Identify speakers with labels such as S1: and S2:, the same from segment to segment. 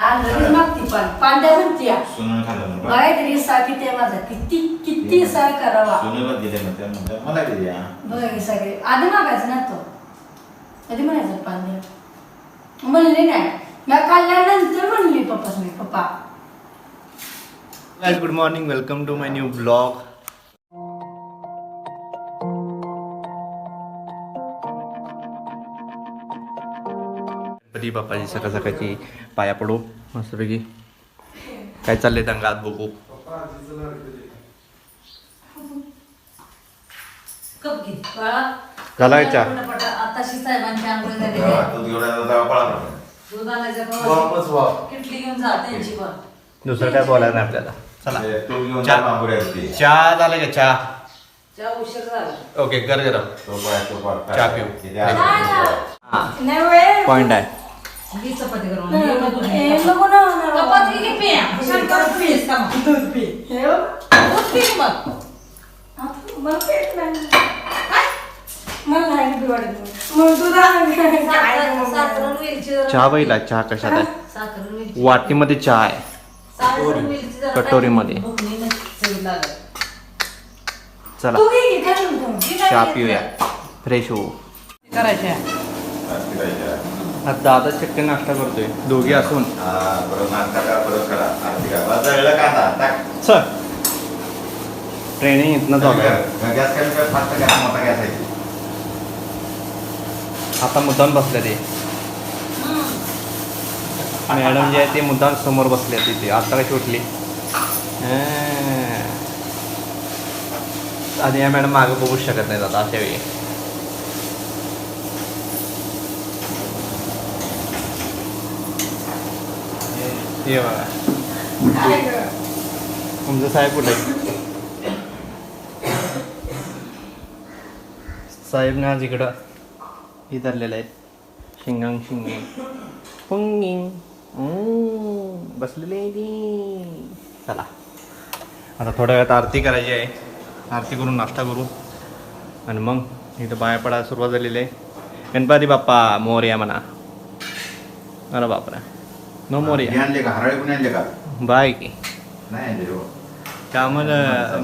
S1: आणि लगेच मागती पान द्या म्हणती या.
S2: सुनून खाल्लं म्हणून बा.
S1: बघाय तरी सा किती आहे माझा. किती किती सा करावा.
S2: सुनूला दिले म्हणते म्हणते मला दिली.
S1: बघा हे सगळे. आधी मागायचं ना तो. कधी म्हणायचं पान द्या म्हणले नाही. मी खाल्ल्यानंतर म्हणली पप्पाच नाही पप्पा.
S3: Guys good morning. Welcome to my new vlog. Ganpati बाप्पाची सकाळ सकाळची पाया पडू. मस्तपैकी. काय चाललंय दंगात बघू. झाला का चहा?
S4: झाली
S3: दुसरं काय बोलायला नाही आपल्याला. चला. चहा. चहा झाला का चहा?
S4: झाला.
S3: ओके कर गरम. चहा पिऊ. पॉइंट आहे.
S4: चपाती करून ये नको घे.
S1: नको ना होणार.
S4: चपाती घे पिया. शंकर पियेस का मग?
S1: दूध पी बघ.
S4: दूध पी मग.
S1: आता मला पेट नाही काय? मला नाही पी वाटत मग दूध आण. काय
S4: साखर-
S1: मग?
S4: साखर आणि वेलची जरा-
S3: चहा बघितला चहा कशात आहे
S4: साखर आणि वेलची.
S3: वाटीमध्ये चहा आहे
S4: साखर आणि वेलची जरा
S3: कटोरीमध्ये.
S4: चवी.
S3: चला
S1: काय?
S3: चहा पिऊया फ्रेश होऊ
S2: आहे.
S3: आता दादा चक्क नाश्ता करतोय. दोघे असून.
S2: आता?
S3: सर ट्रेनिंग इथनं चालू आहे. आता मुद्दाम बसले ते. मॅडम जे आहे ते मुद्दाम समोर बसले तिथे आता कशी उठली. आणि या मॅडम मागे बघू शकत नाहीत आता अशा वेळी. हे बघा. तुमचं साहेब कुठे आहे? साहेबने आज इकडं हे धरलेलं आहे शिंगांग शिंगिंग. पुंगिंग. बसलेले चला. आता थोड्या वेळात आरती करायची आहे. आरती करून नाश्ता करू. आणि मग इथं बाया पडायला सुरुवात झालेली आहे. गणपती बाप्पा मोर्या म्हणा. अरे बापरा. नो
S2: हे
S3: मोर्या
S2: आणले का हराळी कोणी आणले का
S3: बाय की
S2: नाही आणले हो.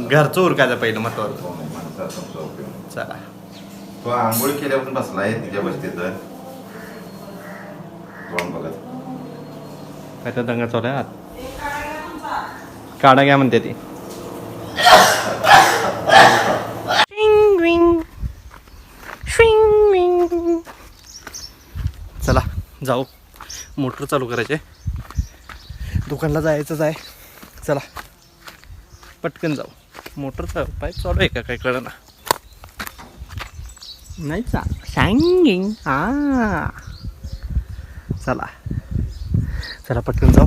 S3: घरचं उरकायचं पहिलं महत्वाचं
S2: हो, नाही, माणसाचा तुमचा उपयोग.
S3: चला
S2: तो आंघोळ केल्यापासून बसलाय तिच्या बसतीत तोंड बघत
S3: काय तर दंगा चालू आहे आत काढा घ्या म्हणते ती चला जाऊ मोटर चालू करायचे दुकानला जायचंच आहे. चला. पटकन जाऊ. मोटर चालू पाईप चालू आहे का काय कळलं ना नाही चा सांगिंग हा. चला. चला पटकन जाऊ.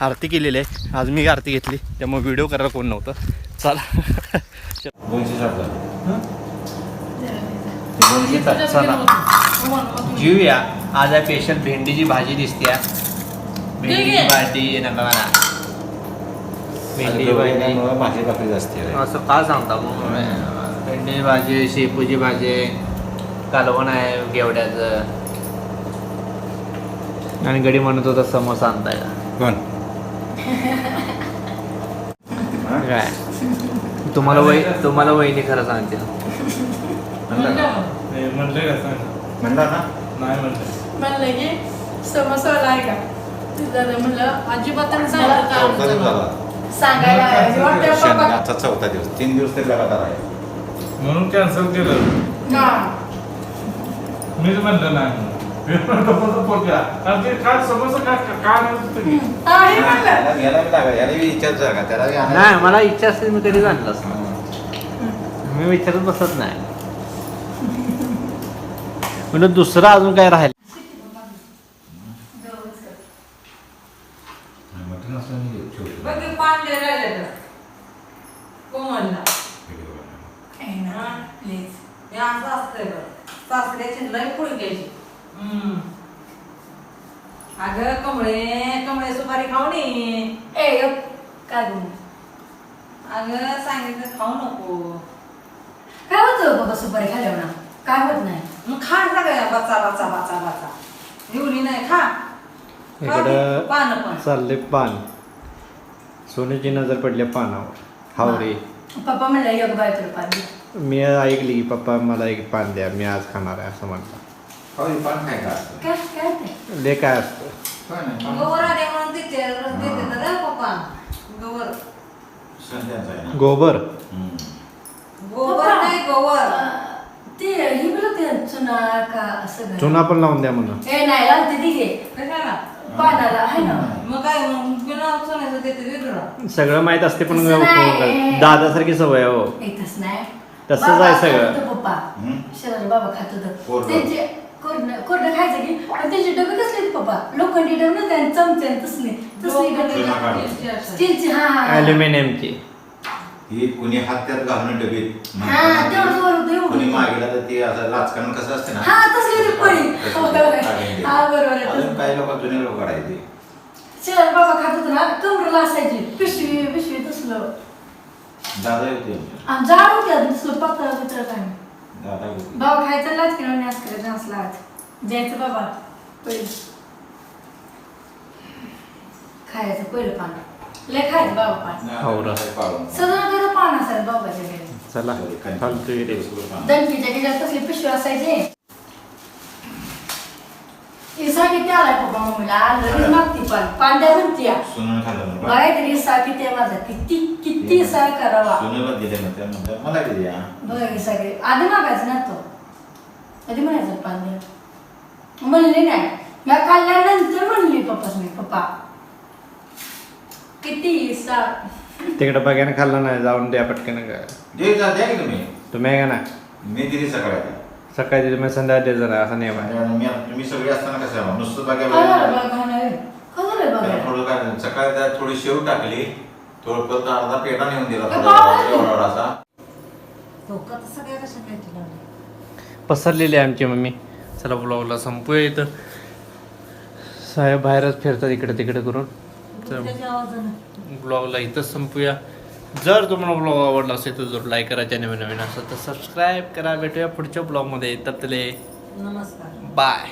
S3: आरती केलेली आहे. आज मी आरती घेतली. त्यामुळे व्हिडिओ करायला कोण नव्हतं. चला. चला. जीवया आज आहे स्पेशल भेंडीची भाजी दिसते भेंडीची भाजी नका म्हणा भेंडीची भाजी.
S2: भाजी. भाकरी असते
S3: असं का सांगता मग? भेंडीची भाजी शेपूची भाजी कालवण आहे गेवड्याचं आणि गडी म्हणत होता समोसा आणताय काय? तुम्हाला वय तुम्हाला वहिनी खरं सांगते
S5: म्हणले का? सांग.
S2: म्हणला ना
S5: नाही म्हणले
S1: म्हणलं की समोसा आहे का? तिथं म्हणलं
S4: अजिबात
S2: चौथा दिवस? झाला.
S1: सांगायला
S2: शनिवारचा चौथा दिवस. तीन दिवस तरी लगातार आहे.
S5: म्हणून कॅन्सल केलं.
S1: हा.
S5: मीच म्हणलं नाही. आणि ते काय समोसा काय काय म्हणत होतं की?
S1: म्हणलं.
S2: याला याला बी लागा याला बी इच्छाच आहे का त्याला बी.
S3: नाही मला इच्छा असते मी कधीच आणलं असतं. मी विचारत बसत नाही. म्हणजे दुसरं अजून काय राहील.
S4: हे. अगं कमळे कमळे सुपारी खाऊ नये.
S1: ए गप. काय बोलू?
S4: अगं सांगितलं खाऊ नको.
S1: काय होतं? बाबा सुपारी खाल्यावर ना काय होत नाही?
S4: मग खा सगळ्या बचा बचा बचा बचा एवढी नाही खा.
S3: इकडं
S4: पानं पण.
S3: चालले पान. सोन्याची नजर पडली पानावर. हावरे.
S1: पप्पा म्हणलं योग
S3: मी ऐकली की पप्पा मला एक पान द्या मी आज खाणार आहे असं म्हटलं
S2: हो, हे पान?
S1: काय काय ते?
S3: ले काय असतं?
S2: काय नाही, पान
S4: गवर आले म्हणून देते रस देते ना रे पप्पा. गवर
S2: संध्याचं आहे. ना.
S3: गोबर.
S4: गोवर नाही गोवर
S1: ते ही ते चुना का असं घाल.
S3: चुना पण लावून द्या म्हणून
S1: ए नाही लावते ती घे
S4: कशाला
S1: पानाला आहे ना?
S4: मग काय मग बिना सोन्याचं देते वेगळं
S3: सगळं माहीत असते पण
S1: तसं नाही.
S3: दादासारखी सवय आहे, हो.
S1: नाही.
S3: तसंच
S1: बाबा
S3: आहे
S1: खात
S3: सगळं.
S1: होतं पप्पा.
S2: हम्म.
S1: बाबा खात होतं
S2: कोरडं.
S1: त्यांचे कोरडं कोरडं खायचं की पण त्यांचे डबे कसले आहेत पप्पा? लोखंडी डबे नव्हते आणि चमचे आणि तसले. तसली डबे. स्टीलची हा हा, हा.
S2: ही कुणी हात त्यात घालून डबीत.
S1: हा.
S2: कुणी मागेला तर ते असं लाचकान कसं असते ना?
S1: हा
S2: अजून. काही लोक जुने लोक
S1: शरद बाबा खात होतं ना कमरेला असायची. पिशवी पिशवी तसलं.
S2: दादा होते आमचे.
S1: आणि जाड होती अजून तसलं पातळ बितळ काय. नाही.
S2: दादा होते
S1: बाबा खायचं लाच करायचं जायचं बाबा. पहिलं खायचं पहिलं पान. लय खायचं बाबा
S3: हो.
S1: सगळं पान असायचं बाबाच्या घरी.
S3: चला फालतू
S1: गिजात कसली पिशवी असायचे? इसा किती आलाय पप्पा मम्मीला? लगेच मागती पान पांड्या म्हणती या.
S2: सुनून खाल्लं म्हणून.
S1: बघायचं इसा किती आहे माझा? किती किती इसा करावा?
S2: सुनेला दिले मला
S1: बघा इसा किती आधी मागायचं ना तो. कधी म्हणायचं पान द्या म्हणले नाही. मी खाल्ल्यानंतर म्हणली पप्पाच नाही पप्पा. किती
S3: तिकडे बघायला खाल्ला नाही जाऊन द्या पटकन. काय
S2: दे जा द्या की तुम्ही?
S3: तुम्ही आहे का ना
S2: मी दिली सकाळी.
S3: सकाळी तुम्ही संध्याकाळी द्या जरा असा नियम आहे.
S2: आणि मी तुम्ही सगळे असताना कसं आहे, नुसतं बघायला
S1: बघा नाही काय झालं
S2: त्याला
S1: बघा.
S2: थोडं काय सकाळी त्यात थोडी शेव टाकली. थोडं परत अर्धा पेढा नेऊन दिला थोडा
S1: बाबा.
S2: एवढा एवढासा
S4: धोका तर सगळ्या कशा काय लागले
S3: पसरलेली आहे आमची मम्मी. चला ब्लॉगला संपूया इथं. साहेब बाहेरच फिरतात इकडे तिकडे करून. ब्लॉगला इथंच संपूया. जर तुम्हाला ब्लॉग आवडला असेल तर जरूर लाईक करा नवीन नवीन असेल तर सबस्क्राईब करा. भेटूया पुढच्या ब्लॉगमध्ये. तपले
S4: नमस्कार.
S3: बाय